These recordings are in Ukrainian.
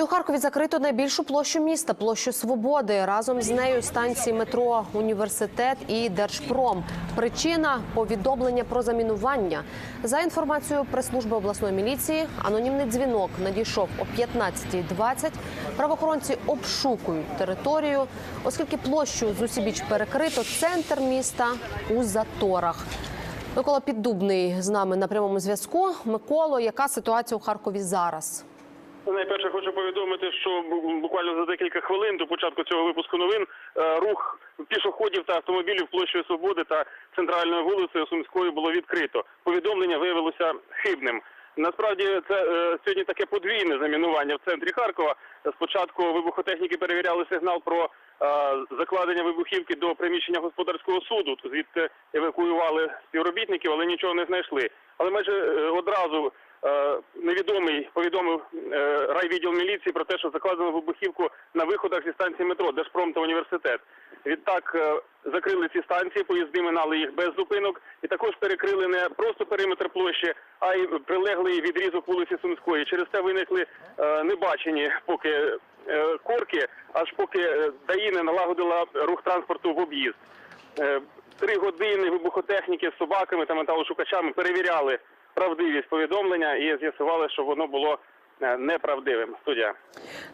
І у Харкові закрито найбільшу площу міста площу Свободи. Разом з нею станції метро, університет і Держпром. Причина повідомлення про замінування. За інформацією прес-служби обласної міліції, анонімний дзвінок надійшов о 15.20. Правоохоронці обшукують територію, оскільки площу з усібіч перекрито. Центр міста у заторах. Микола Піддубний з нами на прямому зв'язку. Миколо, яка ситуація у Харкові зараз? Найперше хочу повідомити, що буквально за декілька хвилин до початку цього випуску новин е, рух пішоходів та автомобілів площею Свободи та центральною вулицею Сумською було відкрито. Повідомлення виявилося хибним. Насправді це е, сьогодні таке подвійне замінування в центрі Харкова. Спочатку вибухотехніки перевіряли сигнал про е, закладення вибухівки до приміщення господарського суду. Звідти евакуювали співробітників, але нічого не знайшли. Але майже одразу невідомий повідомив е, райвідділ міліції про те, що закладено вибухівку на виходах зі станції метро, Держпром та університет. Відтак е, закрили ці станції, поїзди минали їх без зупинок, і також перекрили не просто периметр площі, а й прилеглий відрізок вулиці Сумської. Через це виникли е, небачені поки е, корки, аж поки е, ДАІ не налагодила рух транспорту в об'їзд. Е, Три години вибухотехніки з собаками та металошукачами перевіряли правдивість повідомлення і з'ясували, що воно було е, неправдивим. Студія.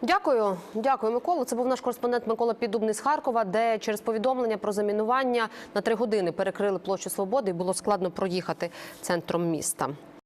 Дякую, дякую, Микола. Це був наш кореспондент Микола Піддубний з Харкова, де через повідомлення про замінування на три години перекрили площу свободи і було складно проїхати центром міста.